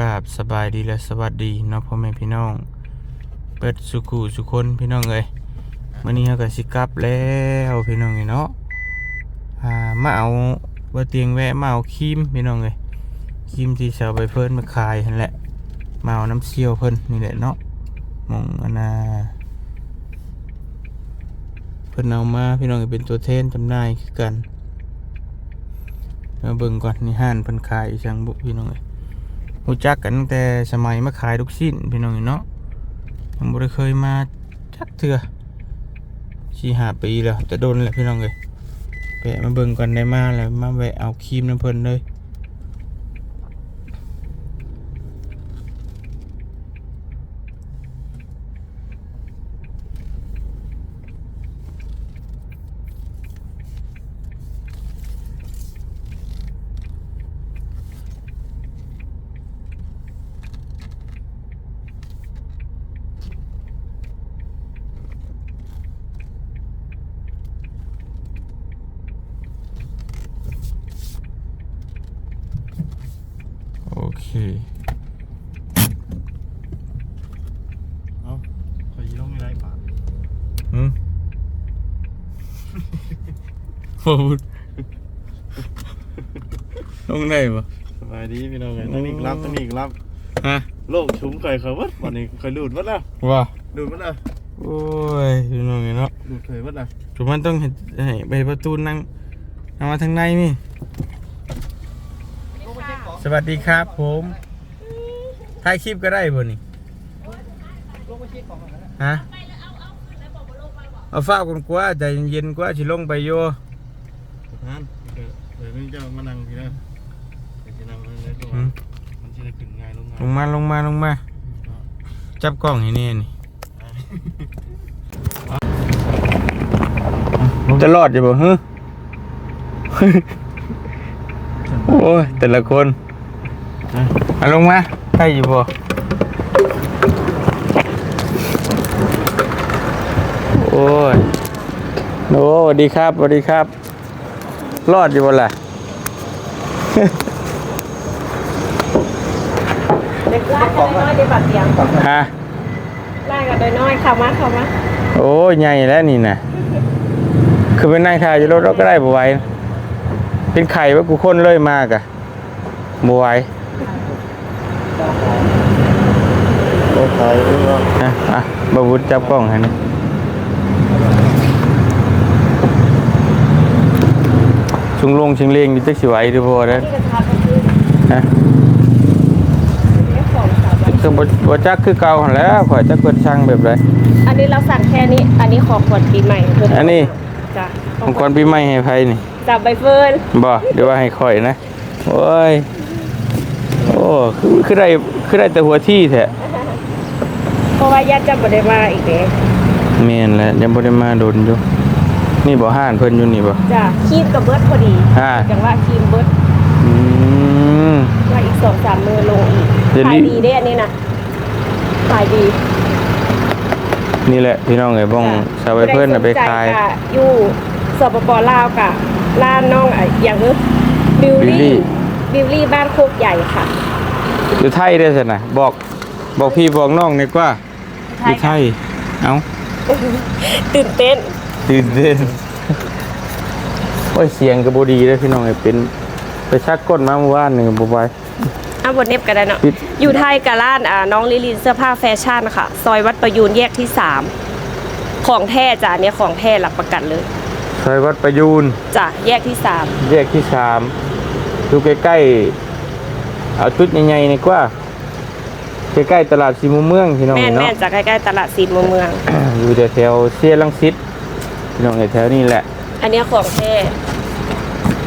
ราบสบายดีและสวัสดีเนาะพ่อแม่พี่น้อง เปิดสุขุสุคนพี่น้องเอ้ยมื้อนี้เฮาก็สิกลับแล้วพี่น้องเอ้ยเนาะอ่ามาเอาบ่เตียงแวะมาเอาครีมพี่น้องเอ้ยครีมที่ชาวใบเพิ่นมาขายหั่นแหละมาเอาน้ำเชี่ยวเพิ่นนี่แหละเนาะมองอนน่ะเพิ่นเอามาพี่น้องเอ้ยเป็นตัวแทนจำหน่ายคือกันมาเบิ่งก่อนนี่ห้านเพิ่นขายอยู่จังบุพี่น้องเอ้ย รู้จักกันตั้งแต่สมัยมาขายลูกชิ้นพี่น้องเนาะยังบ่ได้เคยมาจักเถื่อสี่ห้าปีแล้วจะโดนแหละพี่น้องเลยแวะมาเบิ่งก่อนได้มาแล้วมาแวะเอาครีมน้ำเพิ่นเลยโอเค เอา ขอยีลงไม่ได้ป่ะอืมโอ้โหลงได้ปะสบายดีพี่น้องไงตั้งนี้อีกรับตั้งนี้อีกรับ ฮะโลกชุ้มเคยเคยวัดวันนี้เคยดูดวัดแล้วว่าดูดวัดแล้วโอ้ยพี่น้องเนาะดูดเคยวัดแล้วทุกมันต้องเห็นให้ไปประตูนั่งเอามาทางในนี่สวัสดีครับผมถ่ายคลิปก็ได้บ่นี่ ฮะเอาฝ้ากันกว่าใจเย็นๆกว่าสิลงไปโยท่านเดี๋ยวนี้จะมานั่งพี่นะเดี๋ยวจะนั่งนั่งเลยดูอืว่ามมันจะได้ขึ้นง่ายลงง่ายลงมาลงมาลงมา จับกล้องให้แนี่นี่จะรอดจะบ่ฮึโอ้ยแต่ละคนเอาลงมาใช่อยู่บ่โอ้ย โอ้สวัสดีครับสวัสดีครับ รอดอยู่บ่ล่ะเด็กล่ากันน้อยๆได้บัดเดียวฮะล่ากันน้อยๆเข้ามาเข้ามาโอ้ยใหญ่แล้วนี่นะคือเป็นนายทายอยู่รถเราก็ได้บ่ไหวเป็นไข่ว่ากูคนเลยมากอะบ่ไหวโอ้ขายด้วยว่าอะอะบาวุฒจับกล้องให้หนะ ชุงลงชิงเลงดิจักสิไหวหรือบ่ได้อที่กระทับก็คือฮะเลขสองสามวันคือบ่บ่จักคือเก่าหั่นแหล้วข่อยจักเพิ่นสั่งแบบใดอันนี้เราสั่งแค่นี้ อันนี้ขอขวดปีใหม่เพิ่มอันนี้จ้ะของขวัญปีใหม่ให้ไผนี่จับใบเฟิร์นบ่เดี๋ยวว่าให้ข่อยนะโอ้ยโอ้คือคือได้คือได้แต่หัวที่แท้เพราะว่าญาติจะบ่ได้มาอีกเด้แม่นแหละยังบ่ได้มาโดนอยู่ นี่บ่ห้านเพิ่นอยู่นี่บ่ จ้ะคีบกับเบิร์ดพอดีอ่า จังว่าคีมเบิร์ดอืม ว่าอีกสองสามมือลงอีกเดี๋ยวนี้ ขายดีเด้อันนี้นะขายดีนี่แหละพี่น้องไอ้บ้องชาวไอ้เพิ่นน่ะไปขายใครสนใจก็อยู่สปปลาวกะร้านน้องอะอย่างคือบิว Billy ลี่บิวลี่บ้านโคกใหญ่ค่ะอยู่ไทยได้อซั่นน่ะบอกบอกพี่บอกน้องนี่กว่าอยู่ไทย เอ้าตื่นเต้น ตื่นเต้นโอ้ยเสียงก็บ่ดีเด้อพี่น้องไอ้เป็น ไปชักก้นมาเมื่อวานนี่ก็บ่ไหวอะบนเน็บกันได้เนาะ ปิด อยู่ไทยกับร้านอ่าน้องลิลินเสื้อผ้าแฟชั่นค่ะ ซอยวัดประยูนแยกที่ 3 ของแท้จ้ะอันเนี้ยของแท้รับประกันเลยซอยวัดประยูนจ้ะแยกที่แยกที่3อยู่ใกล้ๆเอาจุดใหญ่ๆนี่กว่าใกล้ๆตลาดสีมุมเมืองพี่น้3องแม่นเนาะ แม่นจากใกล้ๆตลาดสีมุมเมือง อยู่แถวๆเซียรังสิต พี่น้องแถวๆนี่แหละ อันเนี้ยของแท้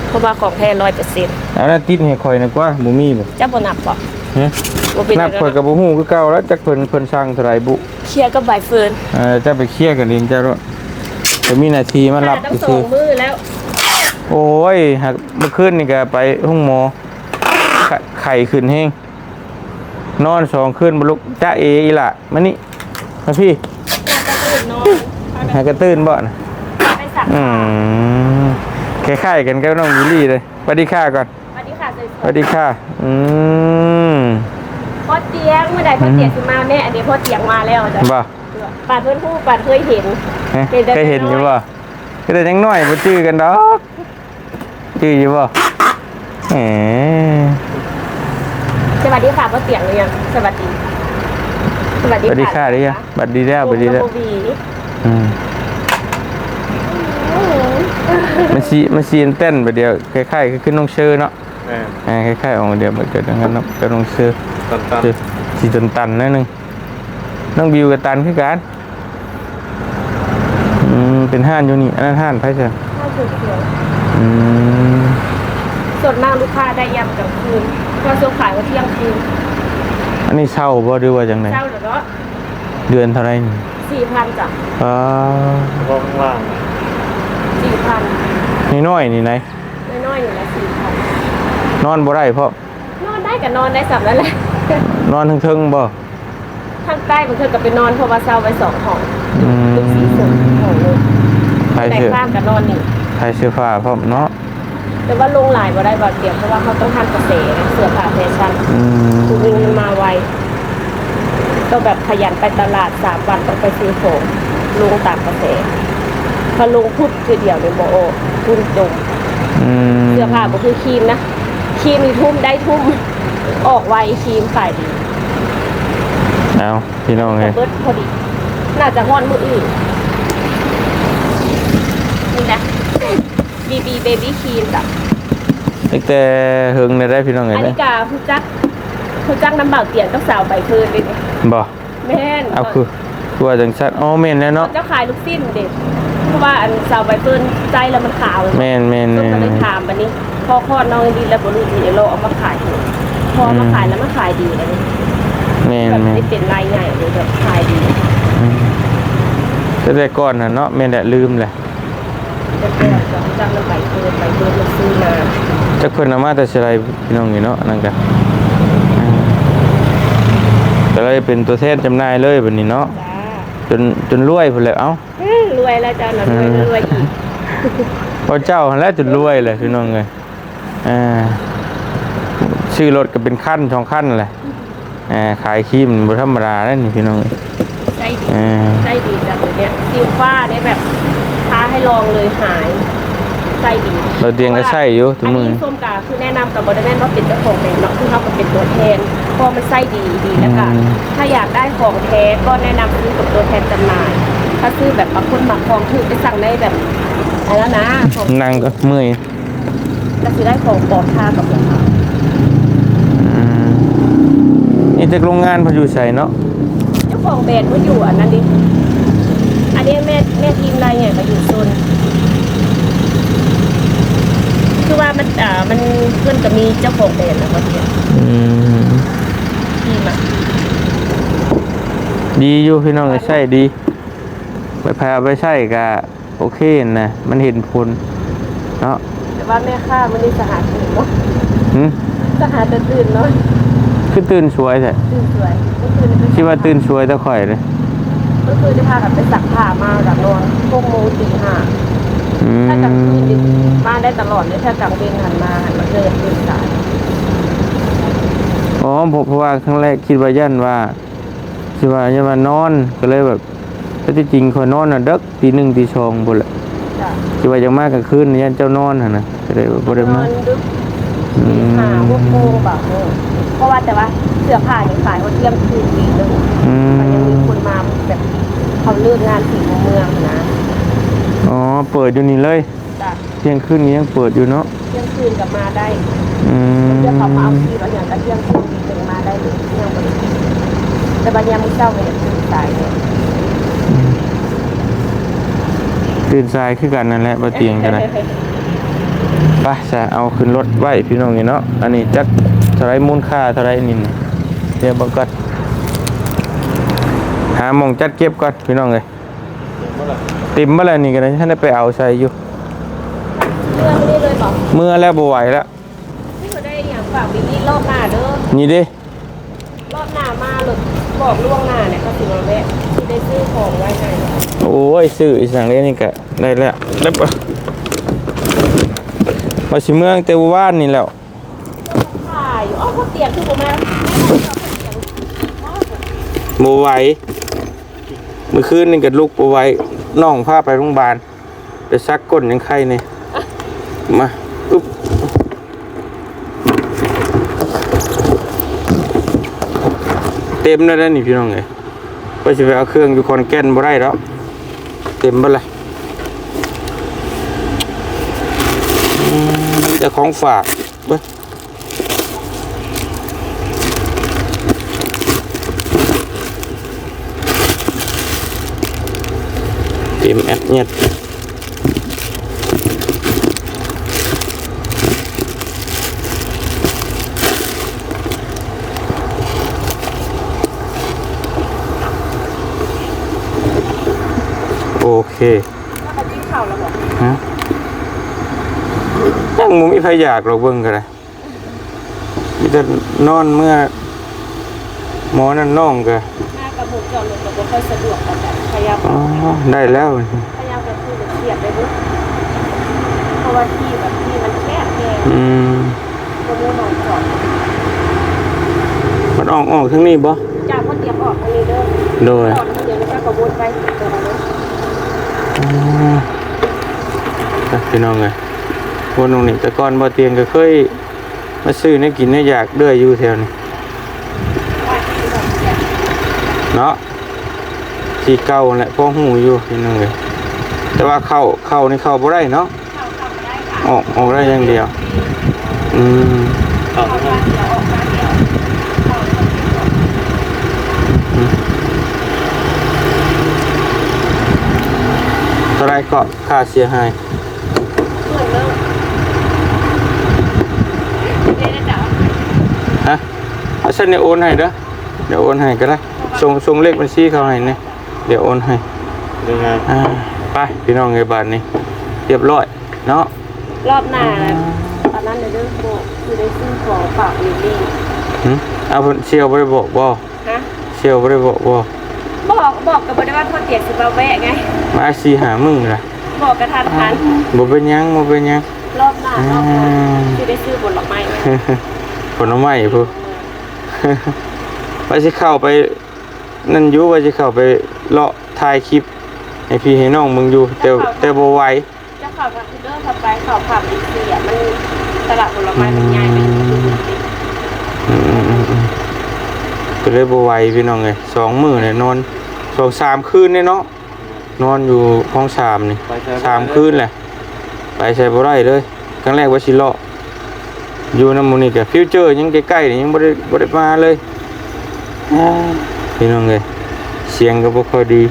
เพราะว่าของแท้ร้อยเปอร์เซ็นต์แล้วนั่นติดให้ข่อยนะกว่าบ่มีบ่จะบนับบ่ฮะบ่เป็นนับข่อยกับบ่ฮู้คือเก่าแล้วจักเพิ่นเพิ่นสั่งเท่าไหร่บุเคลียร์กับใบเฟิร์นเอ่อจะไปเคลียร์กันเองจ้าเนาะจะมีหน้าที่มารับตั้งสอคืงอมือแล้วโอ้ยหักเมื่อคืนนี่ก็ไปห้องหมอไข้ไข้ขึ้นแฮงนอนสองคืนบ่ลุกจ้าเออีหล่ะมานี่มาพี่ตื่นนอนหากระตื่นบ่น่ะ ไปสักอืมคล้ายๆกันกับน้องวิลลี่เลยสวัสดีค่ะก่อนสวัสดีค่ะสวยสวัสดีค่ะอืมพ่อเตียงเมื่อใดพ่อเตียงสิมาแม่อันนี้พ่อเตียงมาแล้วจ้ะบ่ปาดเพื่อนผู้ปาดเคยเห็น เอ๊ะเห็นแต่เคยเห็นอยู่น้อยบ่ก็แต่ยังน้อยบ่จื้อกันดอกจื้ออยู่บ่แหมสวัสดีค่ะพ่อเตียงหรือยังสวัสดีสวัสสดีวัสดีค่ะเด้อบัดดีแล้วบัดดีแล้วโบวีอืม มันสิมันสิเต้นบัดเดียวคล้ายๆคือขึ้นน้องเชื่อเนาะแม่อ่าคล้ายๆของเดียวบัดเกิดงั้นเนาะกับน้องเชื่อตันตันคือสิตันๆหนิดนึงน้องบิวกับตันคือกันอืมเป็นห้านอยู่นี่อันนั้นห้านไผจ้ะข้าวเขียวอืมๆส่วนมากลูกค้าได้ยำกลางคืนก็ส่งขายว่าเที่ยงคืนอันนี้เช่าบ่หรือว่าจังไดเช้าหรือเนาะเดือนเท่าไหร่นี่สี่พันจ้ะอ๋อเฉพาะข้างล่างสี่พัน นี่น้อยนี่ไหนน้อยๆอยู่ละสี่พันนอนบ่ได้เพราะนอนได้กับนอนได้สับนั่นแหละนอนทึงๆบ่ทางใต้มันเธอกับไปนอนเพราะว่าเช่าไว้สองห้องอืมตึกสีสมของเลยใครแต่เสื้อข้ามกับนอนนี่ใครเสื้อผ้าพร้อมเนาะแต่ว่าลงหลายบ่ได้บ่เตียงเพราะว่าเขาต้องทำเกษตรเสื้อผ้าแฟชั่นอืมคือวิ่งมาไวต้องแบบขยันไปตลาดสามวันต้องไปซื้อของลงตามเกษตร พอลงพุดคือเดียวในโบโอทุ่มจมอืมเสื้อผ้าก็คือครีมนะครีมมีทุ่มได้ทุ่มออกไวครีมขายดีเอาพี่น้องแต่เอ้ยเบิดพอดี น่าจะฮ้อนมืออื่นนี่นะบีบีเบบี้ครีมจ้ะตั้งแต่เฮิงได้ได้พี่น้องเอ้อัยนเด้นี้กาผู้จักผู้จักน้ำเบาเตียงกับสาวใบเฟิร์นเลยนี่บ่แม่นเอาคือคือว่าจังซั่นอ๋อแม่นแล้วเนาะ เจ้าขายลูกสิ้นเด็ก เพราะว่าอันสาวใบเฟิร์นใจแล้วมันขาวแม่นแม่นต้แม่องก็เลยนถามบันนี้พอคลอดน้องดีแล้วบรุษเดี๋ยวเราเอามาขายพอเอามาขายแล้วมันขายดีเลยแม่นแบบแม่นไม่เป็นรายใหญ่เลยแบบขายดีอืมแต่แต่ก่อนน่ะเนาะแม่นแหละลืมแหละเป็นแบบจังน้ำใบเฟิร์นใบเฟิร์นมันซื้อมาจักเพิ่นเอามาแต่สิไรพี่น้องนี่เนาะนั่นก็อืมก็เลยเป็นตัวแทนจำหน่ายเลยบัดนี้เนาะจ้าจนจนรวยพุ่นแหล้วเอ้าเอ้ย รวยแล้วจ้าหน่อยรวยรวยอีกพอเจ้าหั่นแหล้วจนรวยเลยพี่น้องเอ้ยอ่าชื่อรถก็เป็นขั้นสองขั้นแหละอ่าขายครีมบ่ธรรมดาแล้วนี่พี่น้องเอ้ยใจดีอ่าใจดีจังเลยเนี่ยซิลฟ้าเนี่ยแบบท้าให้ลองเลยหายใจดีเราเตียงก็ใช่อยู่ทุกอันมื้อนี้ส้มกาคือแนะนำกับบริเวณว่าเป็นเจ้าของแบรนด์เนาะคือเขาก็เป็นตัวแทนเพราะมันไส้ดีดีแล้วก็ถ้าอยากได้ของแท้ก็แนะนำซื้อกับตัวแทนจำหน่าย ถ้าซื้อแบบบางคนบางของถือไปสั่งได้แบบอะไรแล้วนะของนั่งก็เมื่อยก็ซื้อได้ของปลอดค่ากับราคาอืมนี่จากโรงงานเพออยู่ใส่เนาะเจ้าของแบรนด์เขาอยู่อันนั้นดิอันนี้แม่แม่ทีมรายใหญ่มาอยู่โซนคือว่ามันอ่ามันเพื่อนก็มีเจ้าของแบรนด์นะคนเดียวอืมทีมอะดีอยู่พี่น้องใช่ดี ไปพาไปใช่ก็โอเคนะมันเห็นผลเนาะแต่ว่าแม่ข้ามันนี่สหาตื่นเนาะหึสหาแต่ตื่นเนาะคือตื่นสวยแท้ตื่นสวยเมื่อคืนไปคิดว่าตื่นสวยแตะข่อยเลยเมื่อคืนได้พากันไปสักผ้ามาจากนอนหกโมงตีห้าอืมถ้ากลางคืนนี่มาได้ตลอดเลยถ้ากลางเวนหันมาหันมาเจอตื่นสายอ๋อผมเพราะว่าครั้งแรกคิดว่ายันว่าคิดว่ายันว่านอนก็เลยแบบ แต่ที่จริงข่อยนอนน่ะเดึกตีหนึ่งตีสองบุนแหละจ้ะคิดว่ายังมากกลางคืนยันเจ้านอนหั่นนะก็เลยบ่ได้นมาอนดึกอืตีมห้าหกโมงแบบโมงเพราะว่าแต่ว่าเสื้อผ้านี่ขายเขาเที่ยงคืนตีหนึ่งอืมมันยังมีคนมาแบบเขาเลิกงานสี่โมงเมืองนะอ๋อเปิดอยู่นี่เลยจ้ะเที่ยงคืนนี้ยังเปิดอยู่เนาะเที่ยงคืนกลับมาได้อืมเดี๋ยวเขามาเอาทีบางอย่างก็เที่ยงคืนตีหนึ่งมาได้เลยเที่ยงบริษัทแต่บางอย่างไม่เจ้าเนี่ยตื่นสายเนี่ย ตื่นสายคือกันนั่นแหละบ่เตียงกันนะไปจะเอาขึ้นรถไว้พี่น้องนี่เนาะอันนี้จักเท่าไรมูลค่าเท่าไรนี่นี่เดี๋ยวเบังก่อนหาหมองจัดเก็บก่อนพี่น้องเลยติ่มมาแล้วนี่กันนะท่านได้ไปเอาใส่อยู่เรื่องนี้เลยบอกเมื่อแล้วบ่ไหวแล้วที่เขาได้อย่างฝากบิลลี่รอบหน้าเด้อนี่เดิรอบหน้ามาหรือบอกล่วงหน้าเนี่ยเขาสิมาแวะที่ได้ซื้อของไว้ให้ โอ้ยซื้ออีสังเล่นี่ก็ได้แล้วแล้วปะมาสิเมืองแต่ว่านนี่แล้วขายอยู่อ๋อเขาเตียงคือผมมาแม่เขาเตียงโมไหวเมื่อคืนนี่ก็ลุกโมไหวน้องพาไปโรงพยาบาลไปซักก้นยังไข้เนี่ยมาอุ๊บเต็มแล้วนะนี่พี่น้องเลยว่าจะไปเอาเครื่องอยู่คอนแก่นบ่ได้แล้ว เต็มบ่เลยอืมมีแต่ของฝากเว้ย tìm ép nhật ok ถ้าไปกินข้าวแล้วบอกฮะยังมุมีใครอยากหรอกเบิ่งกันเลยมีแต่นอนเมื่อหมอนั่นน้องก็หน้ากระบุกจอดรถก็บ่ค่อยสะดวกแต่พยายามอ๋อได้แล้วพยายามจะคือจะเสียบไปบุ๊เพราะว่าที่แบบที่มันแคบแค่อืมก็มูนอนจอดมันออกออกทั้งนี้บ่จากคนเตรียมออกทางนี้เด้อโดยจอดเดี๋ยวจะกระวนไปตรงนั้นอ่า พี่น้องไงวนตรงนี้แต่ก่อนบ่เตียงก็เคยมาซื้อในกินในอยากเดือยอยู่แถวนี้เนาะที่เก่าแหละพ่อหูอยู่พี่น้องเลยแต่ว่าเข้าเข้านี่เข้าบ่ได้เนาะเข้าเข้ามาได้ค่ะออกออกได้อย่างเดียว อืม เข้า เข้า ไป มาเดี๋ยวออกมาเดี๋ยวเข้าเข้าเดี๋ยว เท่าไรก็ค่าเสียหายเพื่อนเลิกเดี๋ยวจะฮะเอาฉันเดี๋ยวโอนให้เด้อเดี๋ยวโอนให้ก็ได้ส่งส่งเลขบัญชีเขาให้เนี่ยเดี๋ยวโอนให้ยังไงอ่าไปพี่น้องไงบ้านนี้เรียบร้อยเนาะรอบหน้าตอนนั้นในเรื่องโบคือได้ซื้อของฝากลิลลี่หึเอาเพิ่นเชียวบ่ได้บอกบ่ฮะเชียวบ่ได้บอกบ่ บอกบอกกับบริวารพ่อเตียสิบาแวะไงมาสิหามึงล่ะบอกกระทันหันบ่เป็นหยังบ่เป็นหยัง รอบหน้ารอบหน้าคือได้ซื้อผลไม้ไงผลไม้พุว่าสิเข้าไปนั่นอยู่ว่าสิเข้าไปเลาะถ่ายคลิปให้พี่ให้น้องมึงอยู่แต่แต่บ่ไหว จะข่าวทางคือเดอร์ขับไปข่าวข่าวดีเสียมันตลาดผลไม้มันใหญ่ไปอยู่ที่นี่อืมๆๆ ก็เลยบ่ไหวพี่น้องเอ้ยสองมื้อเนี่ยนอนสองสามคืนเนี่ยเนาะนอนอยู่ห้องสามนี่ไปใช้สามคืนแหละไปใช้บ่ได้เลยครั้งแรกว่าสิเลาะอยู่น้ำมูนี่กับฟิวเจอร์ยังใกล้ๆนี่ยังบ่ได้บ่ได้มาเลยอ่าพี่น้องเลยเสียงก็บ่ค่อยดี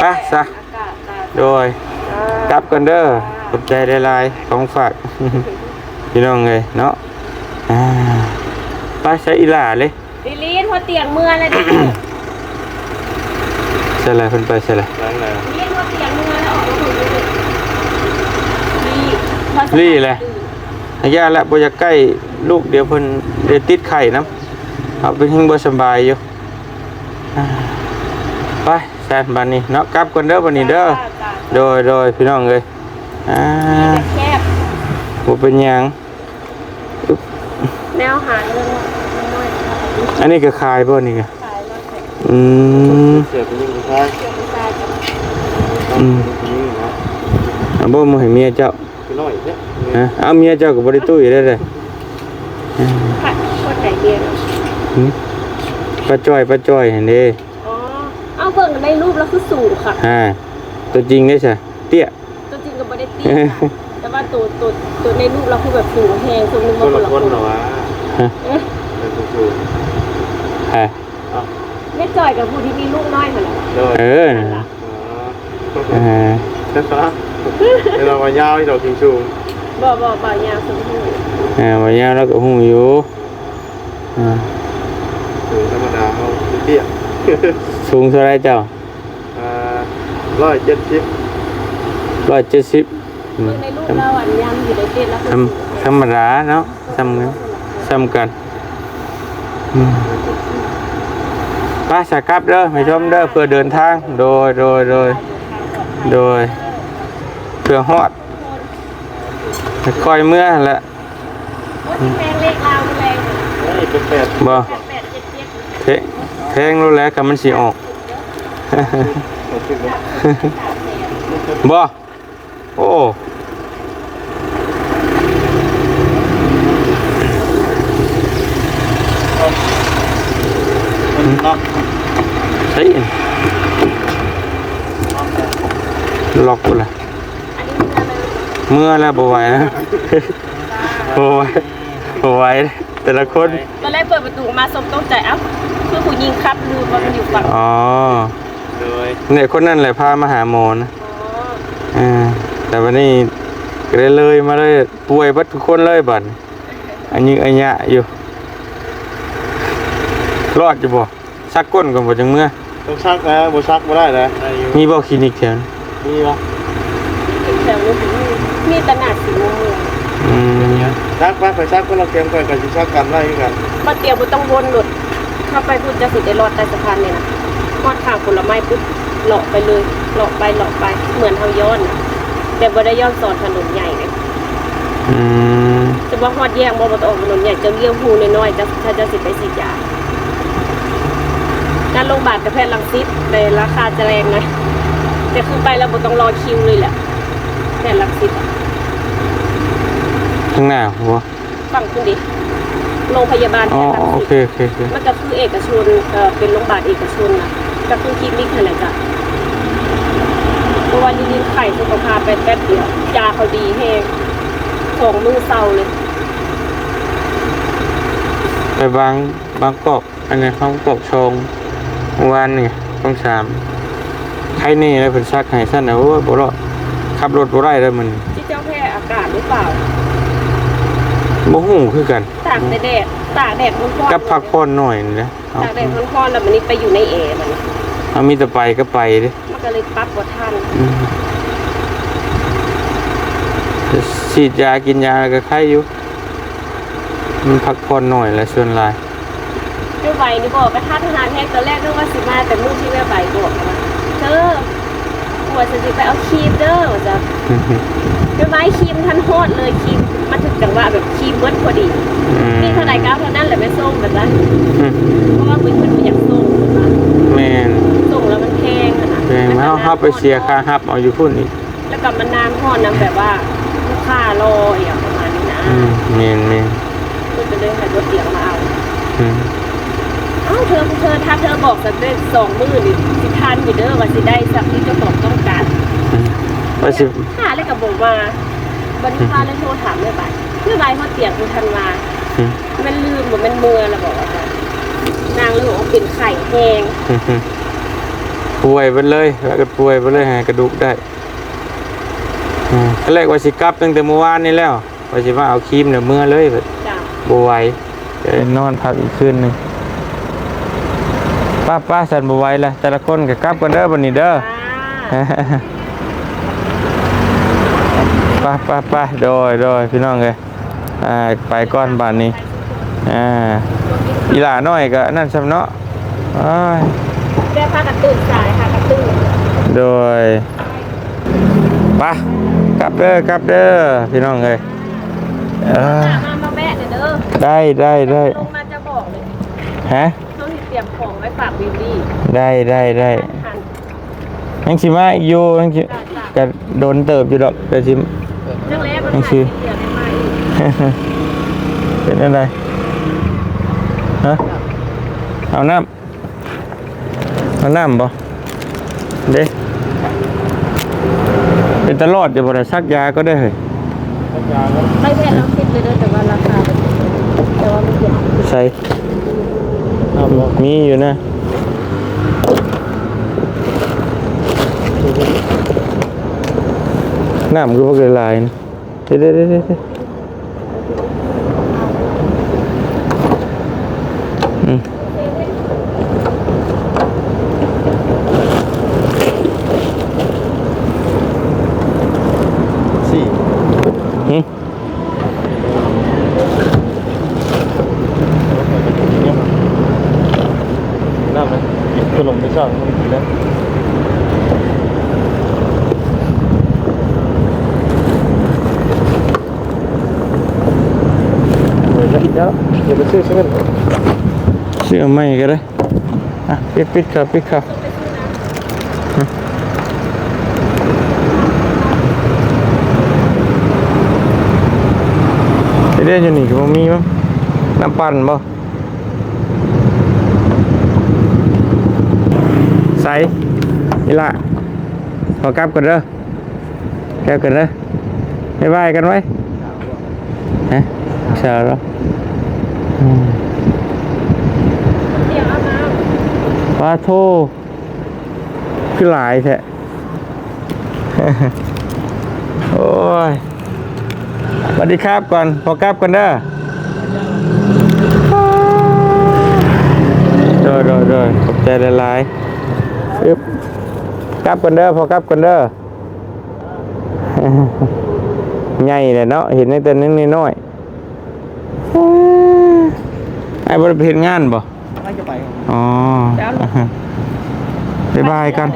ไปซะอากาศตาโดย กลับกันเด้อขอบใจหลายๆของฝาก พี่น้องเลยเนาะอ่าไปใช้อีหล่าเลย ลิลีนพอเตียงเมื่อแล้วดิใช่ไรเพิ่นไปใช่ไรล้างแล้วลิลีนพอเตียงเมื่อแล้วออกมาถึงเลยลีพอสลี่แหละอาญาละบ่อยากใกล้ลูกเดี๋ยวเพิ่นเดี๋ยวติดไข่น้ำเอาเป็นหิ้งบ่สำบายอยู่อ่าไปแซนบันนี้เนาะกลับกันเด้อบันนี้เด้อจ้าจ้าโดยโดยพี่น้องเลยอ่าแคบบ่เป็นหยัง แนวหาเรื่องน้ อยอันนี้ก็ขายบ่นี่ก็ขายร้อยแปดอืมเสียบไปยิงผู้ชายเกี่ยวกับการจะอืมยิงนะเอาบ่มาให้เมียเจ้าคือน้อยเนี่ยฮะเอาเมียเจ้าก็บ่ได้ตุ้ยได้เลยผัดคนไหนเดียวหึป้าจ้อยป้าจ้อยเห็นเด้อ๋อเอาเบิ่งในรูปแล้วคือสูงค่ะอ่าตัวจริงได้ใช่เตี้ยตัวจริงก็ไม่ได้ตีค่ะแต่ว่าตัวตัวตัวในรูปเราคือแบบสูงแหงสูงนึงคมานคนละละคคนนเหรอวะฮะ เอ๊ะเป็นผู้สูงฮะไม่จอยกับผู้ที่มีลูกน้อยเหรอโดยเออนั่นล่ะอ่าใช่ปะเรามายาวที่เราทิ้งชูงบ่บ่บ่ยาวสูงหูอ่าวันนี้เราก็หูอยู่อ่าสูงธรรมดาเขาเตี้ยสูงเท่าไรเจ้าร้อยเจ็ดสิบร้อยเจ็ดสิบเบิ่งในรูปเราอันยำอยู่ในเต้นแล้วธรรมธรรมดาเนาะซ้ำกันซ้ำกันอืม ไป้าสกลับเด้อไม่ชมเด้อเพื่อเดินทางโดยโดยโดยโดยเพื่อฮอดคอยเมื่อหั่นแหละโอ้ยแพงเลขลาวแรงนี่เป็นแปดบ่แปดเจ็ดเจ็ดเทะแพงรู้แล้วกับมันสิออกบ่โอ้มันล็อก ใช่ล็อกกูละอันนี้เมื่อเลยเมื่อแล้วบ่ไหวแล้วบ่ไหวบ่ไหวแต่ละคนตอนแรกเปิดประตูมาสมตกใจเอ้าคือผู้ยิงครับลืมว่ามันอยู่ฝั่งอ๋อเลยเนี่ยคนนั่นแหละพามาหาหมอนะอ๋ออ่าแต่วันนี้ก็เลยเลยมาเลยป่วยเบัดทุกคนเลยบัดอันนี้อันยะอยู่รอดอยู่บ่ซักก้นก่อนบ่จังเมื่อ ต้องซักนะบ่ซักบ่ได้นะได้อยู่มีบ่คลินิกแถวนั้นมีปะแถวนี้มีตนาดสีม่วงอืมซักปะไปซักก็เราเตรียมก่อนกันสิซักกันได้คือกันๆมาเตียวบุต้องวนหลุดเข้าไปพูดจะสิได้รอดใต้สะพานเนี่ยนะทอดข้างผลไม้ปุ๊บเลาะไปเลยเลาะไปเลาะไปเหมือนเฮาย้อนนะแต่บ่ได้ย้อนสอนถนนใหญ่เลยอืม จะว่าฮอดแยกบ่บ่ต้องออกถนนใหญ่จะเลี้ยวหูน้อยๆจะถ้าจะสิไปสีดยา การโรงพยาบาลกระแพทย์ลังสิตแต่ราคาจะแรงนะแต่คือไปแล้วบ่ต้องรอคิวเลยแหละแพทย์ลังสิตอะข้างหน้าหัวฝั่งคุณดิโรงพยาบาลอ๋อแพทย์ลังโอสิตเคโอเคโอเคมันก็คือเอกชนเอ่อเป็นโรงพยาบาลเอกชนนะก็คือคลินิกนั่นแหละจ้ะเพราะว่าลิลินไข่สุขภาพไปแป๊บเดียวยาเขาดีแห้งของมือเศร้าเลย ไปบางบางกอกอันนี้บางกอกชงเมื่อวานนี่ต้องสามใครนี่แล้วเพิ่นซักให้ซั่นน่ะโอ้ยบ่รอดขับรถบ่ได้แล้วมันที่เจ้าแพ้อากาศหรือเปล่าบ่ฮู้คือกันตากแดดตากแดดร้อนๆกับพักผ่อนหน่อยนี่แหละเอาตากแดดร้อนๆแล้วมันนี่ไปอยู่ในแอร์มันเอามีแต่ไปก็ไปเด้มันก็เลยปรั๊บบ่ทันอืมฉีดยากินยาก็ไข้อยู่มันพักผ่อนหน่อยแหละส่วนหลาย ด้วยใบนี่บอกกระทันหันแห้งตอนแรกนึกว่าสิมาแต่มื้อที่แม่ใบบอกว่าเธอปวดจะสิไปเอาครีมเด้อว่าจะด้วยใบครีมทันโหดเลยครีมมันถึงจังหวะแบบครีมเบิดพอดีมีเท่าไหร่ก้าวเท่านั้นแหละแม่ส้มแบบนั้นอืมเพราะว่าเพิ่นเพิ่นบ่อยากส่งแบบนั้นแม่นส่งแล้วมันแพงอะนะแพงแล้วเฮาไปเสียค่าฮับเอาอยู่พุ่นอีกแล้วก็มันนานพอนํแบบว่าลูกค้ารออย่างประมาณนี้นะอืมแม่นแม่นเพิ่นก็เลยให้รถเตียงมาเอาอืม เอ้าเธอเธอถ้าเธอบอกสักได้สองมื้อนี่สิทันอยู่เด้อว่าสิได้สักที่เจ้าของต้องการอืมว่าสิหาเลยก็บอกว่าบัดนี้ว่าเลยโทรถามเลยบ่ายคือใบเขาเตียงคือทันมาอืมมันลืมบ่แมันเมื่อแล้วบอกว่าจ้ะนางเลยบอกว่าเป็นไข่แห้งอืมอืมป่วยไปเลยแล้วก็ป่วยไปเลยหากระดูกได้อืมตอนแรกว่าสิกลับตั้งแต่เมื่อวานนี่แล้วว่าสิมาเอาครีมเนี่ยเมื่อเลยแบบจ้ะบไหวเดี๋ยวนอนพักอีกคืนหนึ่ง ป้าป้าสันบไหวละแต่ละคนก็กลับกันเด้อบันนี้เด้อป้าป้าป้าโดยโดยพี่น้องเลยอ่าไปก้อนบานนี้อ่าอีหลาน้อยก็นั่นสำเนาะอ้ยได้พากันตื่นสายค่ะกันตื่นโดยไป้ากลับเด้อกลับเด้อพี่น้องเลยมามาแม่เด้อได้ได้ได้ลงมาจะบอกเลยฮะต้องเตรียมของ ฝากวิวดี้ได้ได้ได้หันยังสิมาอีกอยู่ยังสิก็โดนเติบอยู่ดอกแต่สิเรื่องแรกมันยังหาสิที่เดียวได้ไหมเป็นอะไรฮะเอาน้ำเอาน้ำบ่เด้เป็นตลอดจะบ่ได้ซักยาก็ได้เฮ้ยสักยาก็ไม่แพงเราคิดเลยเด้อแต่ว่าราคามันแต่ว่ามันเยอะใส่น้ำบ่มีอยู่นะ น้ำก็บ่เคยลายนะเด้เด้เด้เด้เด้อม สี่ หึ น้ำนะขนมไม่ชอบมันกินแล้ว เดี๋ยวเดี๋ยวเดี๋ยวไปซื้อเซเว่นเสื้อไหม่ก็ได้อะปิดปิดครับปิดครับไปเรียนอยู่นี่ก็บ่มีมั้งน้ำปั่นบ่ใสนี่ล่ะขอกลับกันเด้อแกลับกันเด้อบ๊ายบายกันไว้ฮะเช้าแล้วอืม เดี๋ยวเอามา ปลาโทคือหลายแท้โอ้ยสวัสดีครับก่อน พอกลับกันเด้อโดยโดยโดยขอบใจหลายๆอึ๊บกลับกันเด้อพอกลับกันเด้อใหญ่เลยเนาะเห็นในแต่นึงน้อยๆไอ้บริเพ็ญงานบ่ไม่จะไป อ๋อไปบายกัน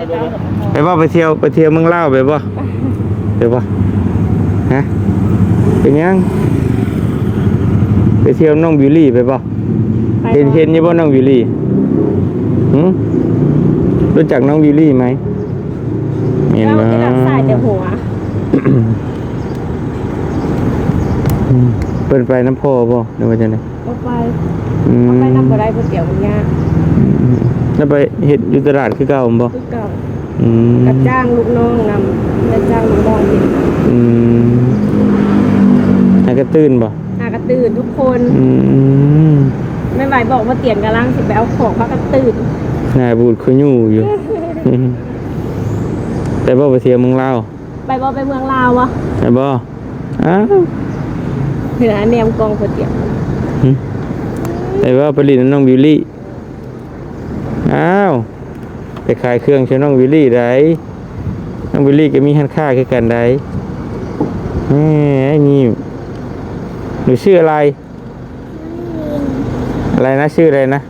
ไปว่าไปเที่ยวไปเที่ยวเมืองเล่าวไปบ่ไปบ่ฮะเป็นยังไปเที่ยวน้องบิวลี่ไปบ่เห็นเห็นอยี่บ่น้องบิวลี่หืมรู้จักน้องบิวลี่ไหมเห็นเราบ่จะรับสายแต่หัวอืมเปิดไปน้ำพ่อบ่หรือว่าจังได๋บ่ไป อืบ่มไปนำบ่ได้บ่เตี๋ยวมันยากแล้วไปเฮ็ดอยู่ตลาดคือเก่าบ่คือเก่าอืมกับจ้างลูกน้องนำและจ้างลูกน้องเฮ็ดอืมให้กระตื้นบ่หากระตื่นทุกคนอืมไม่ไหวบอกว่าเตียงกำลังสิไปเอาของมากระตื่นนายบูดคุยู่อยู่ แต่บ่ไปเที่ยวเมืองลาวไปบ่ไปเมืองลาววะแต่บ่อ้าวเหือแนมกองก๋วยเตี๋ยวหึ แต่ว่าไปลินน้องบิวลี่ อ้าว ไปขายเครื่องช่วยน้องบิวลี่ได้น้องบิวลี่ก็มีหันค่าคือกันได้แหมไอ้นี่หนูชื่ออะไร อะไรนะชื่ออะไรนะ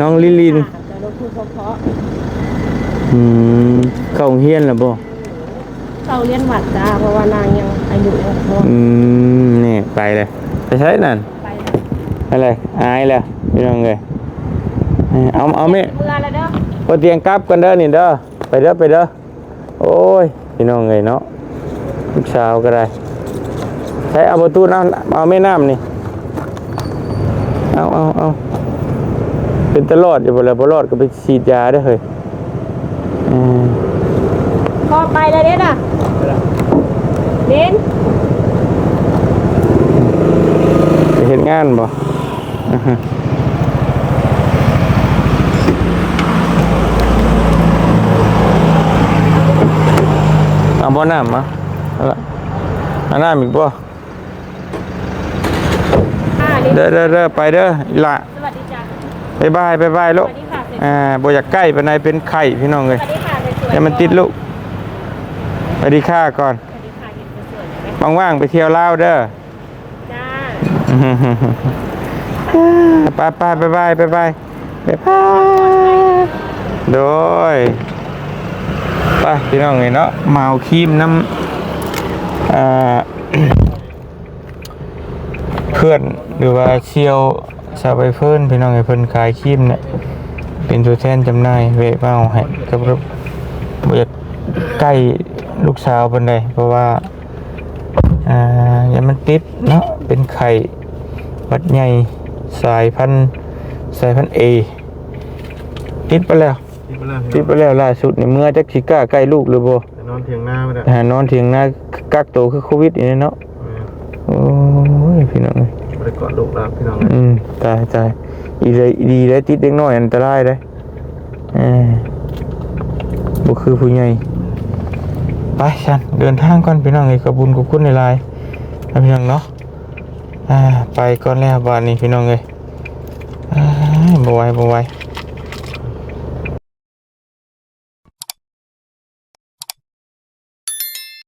น้องลิลินจะรถพูดเพราะอืมเข้าโรงเฮียนแล้วบ่ๆเขาเรียนหวัดจ้าเพราะว่านางยังอายุยังพออืมนี่ไปเลย ไปใช้นั่นไป อะไรอายแล้วพี่น้องเลยเอ้ยเอาเอาไม่เมื่อแล้วเด้อพอเตียงกลับกันเด้อนี่เด้อไปเด้อไปเด้อโอ้ยพี่น้องเลยเนาะลูกสาวก็ได้ใช้เอาประตูน้ำเอาไม่น้ำนี่เอาเอาเอาเป็นตลอดอยู่บ่แล้วบ่รอดก็ไปฉีดยาได้อเฮ้ยเออพอไปเลยเด้อน่ะเด่นไปเฮ็ดงานบ่อ่าฮะ เอาบ่น้ำมาเอาละเอาน้ำอีกบ่อ่านี่เด้อเด้อเด้อไปเด้ออีหละสวัสดีจ้าบายบายบายบายสลูกวัสดีค่ะสอ่าบ่อยากใกล้ปานใดเป็นไข้พี่น้องเลยวัสดีค่ะสวยๆอย่ามันติดลูกสวัสดีค่ะก่อนสวัสดีค่ะเห็นสวยๆไหมว่างๆไปเที่ยวลาวเด้อ จ้าไป ไปไปไปไปไปไปไปโดยไปพี่น้องเลยเนาะมาเอาคีมน้ำอ่าเพื่อนหรือว่าเชียวสาวไปเพื่อนพี่น้องไอ้เพิ่นขายคีมเนี่ยเป็นตัวแทนจำหน่ายเวะมาให้กับรบเบิดใกล้ลูกสาวเพิ่นไดเพราะว่าอ่าย่ามันติดเนาะเป็นไข่วัดใหญ่ สายพันธุ์สายพันธุ์เอติดไปแล้วที่ไปแล้วติดไปแล้วล่าสุดนี่เมื่อจักสิกล้าใกล้ลูกหรือบ่ไปนอนเถียงหน้าไม่ได้หานอนเถียงหน้ากักตัวคือโควิดนี่เนาะโอ้ยพี่น้องเอ้ยไปกอดลูกแล้วพี่น้องอืมตายตายอีเลยดีเลยติดเด็กน้อยอันตรายเลยเออบุคือผู้ใหญ่ไปฉันเดินทางก่อนพี่น้องเอ้ยขอบคุญขอบคุณในไลน์นะพี่น้องเนาะอ่า ไปก่อนแล้วบ้านนี้พี่น้องเลยอ่าบ่ไหวบ่ไหว